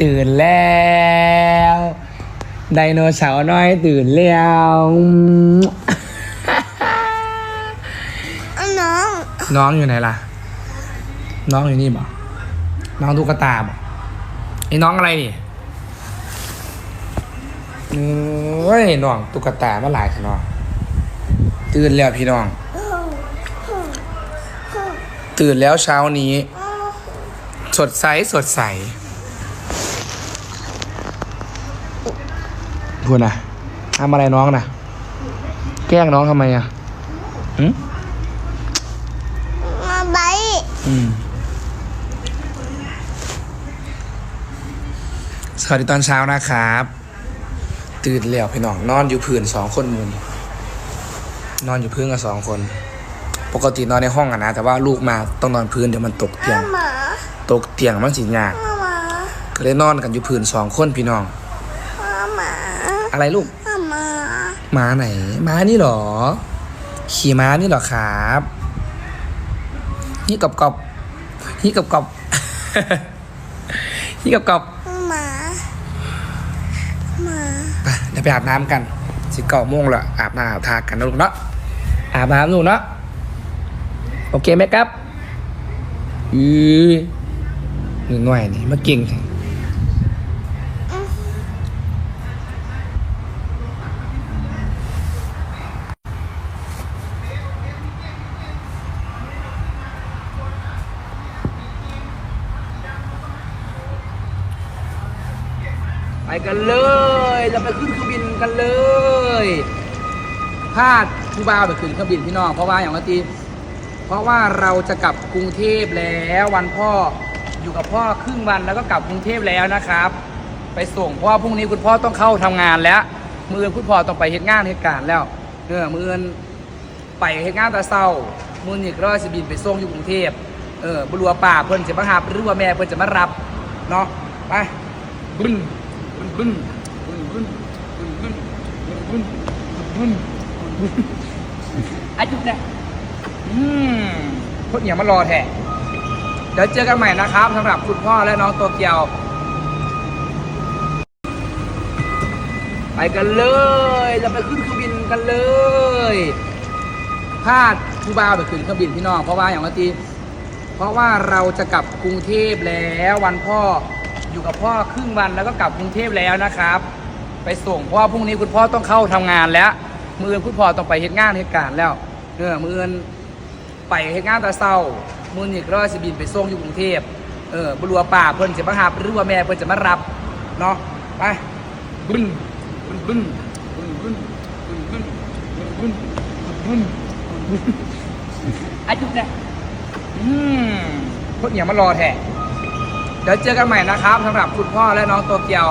ตื่นแล้วไดโนเสาร์น้อยตื่นแล้วน้อง น้องอยู่ไหนล่ะ น้องอยู่นี่บ่น้องตุ๊กตาบ่ไอ้น้องอะไรนี่เอ้ยน้องตุ๊กตามาหลายขนาดตื่นแล้วพี่น้อง ตื่นแล้วเช้านี้ สดใสสดใส พูดนะทำอะไรน้องนะแกล้งน้องทำไมอะอืมมาไบอืมสวัสดีตอนเช้านะครับ ตื่นแล้วพี่น้อง นอนอยู่พื้นสองคนมุนนอนอยู่พื้นกับสองคน ปกตินอนในห้องอะนะ แต่ว่าลูกมาต้องนอนพื้นเดี๋ยวมันตกเตียงหมาตกเตียงมันสิยากหมาก็เลยนอนกันอยู่พื้นสองคนพี่น้องหมา อะไรลูกหมาม้าไหน ม้านี่เหรอ ขี่ม้านี่เหรอครับ นี่กรอบกรอบนี่กรอบกรอบนี่กรอบกรอบหมาหมาไปเดี๋ยวไปอาบน้ำกันสิเก้าโมงและอาบน้ำอาบทากันนะลูกเนาะอาบน้ำลูกเนาะโอเคไหมครับอือหนึ่งหน่อยนี่มาเก่ง กันเลย เราไปขึ้นเครื่องบินกันเลยพลาดผู้บ่าวไปขึ้นเครื่องบินพี่น้องเพราะว่าอย่างว่าตีเพราะว่าเราจะกลับกรุงเทพแล้ววันพ่ออยู่กับพ่อครึ่งวันแล้วก็กลับกรุงเทพแล้วนะครับ ไปส่งเพราะว่าพรุ่งนี้คุณพ่อต้องเข้าทำงานแล้ว มืออคุณพ่อต้องไปเหตุงานเหตุการณ์แล้วเออมืออนไปเหตุงานตะเศร้ามือนี่ก็จะบินไปส่งอยู่กรุงเทพเออบัวป่าเพิ่นจะมาหาหรือว่าแม่เพิ่นจะมารับเนาะไปบึ้น มันบึ้นมันบึ้นมันบึ้นมันบึ้นมันบึ้นมันบึ้นอาจุดนะอืมพวกเหนียวมารอแท้เดี๋ยวเจอกันใหม่นะครับสำหรับคุณพ่อและน้องโตเกียว ไปกันเลยเราไปขึ้นเครื่องบินกันเลยพลาดทูบาวไปขึ้นเครื่องบินพี่น้องเพราะว่าอย่างวันตีเพราะว่าเราจะกลับกรุงเทพแล้ววันพ่อ อยู่กับพ่อครึ่งวันแล้วก็กลับกรุงเทพแล้วนะครับ ไปส่งเพราะว่าพรุ่งนี้คุณพ่อต้องเข้าทำงานแล้ว มืออนคุณพ่อต้องไปเหตุงานเหตุการณ์แล้วเออมืออนไปเหตุงานตะเศร้ามือนี่ก็จะบินไปส่งอยู่กรุงเทพเออบัวป่าเพิ่นจะมาหาหรือว่าแม่เพิ่นจะมารับเนาะไปบึ้นบึ้นบึ้นบึ้นบึ้นบึ้นบึ้นบึ้นบึ้นอาจุดเนี่ยอืมคนอย่ามารอแท้ เดี๋ยวเจอกันใหม่นะครับสำหรับคุณพ่อและน้องโตเกียว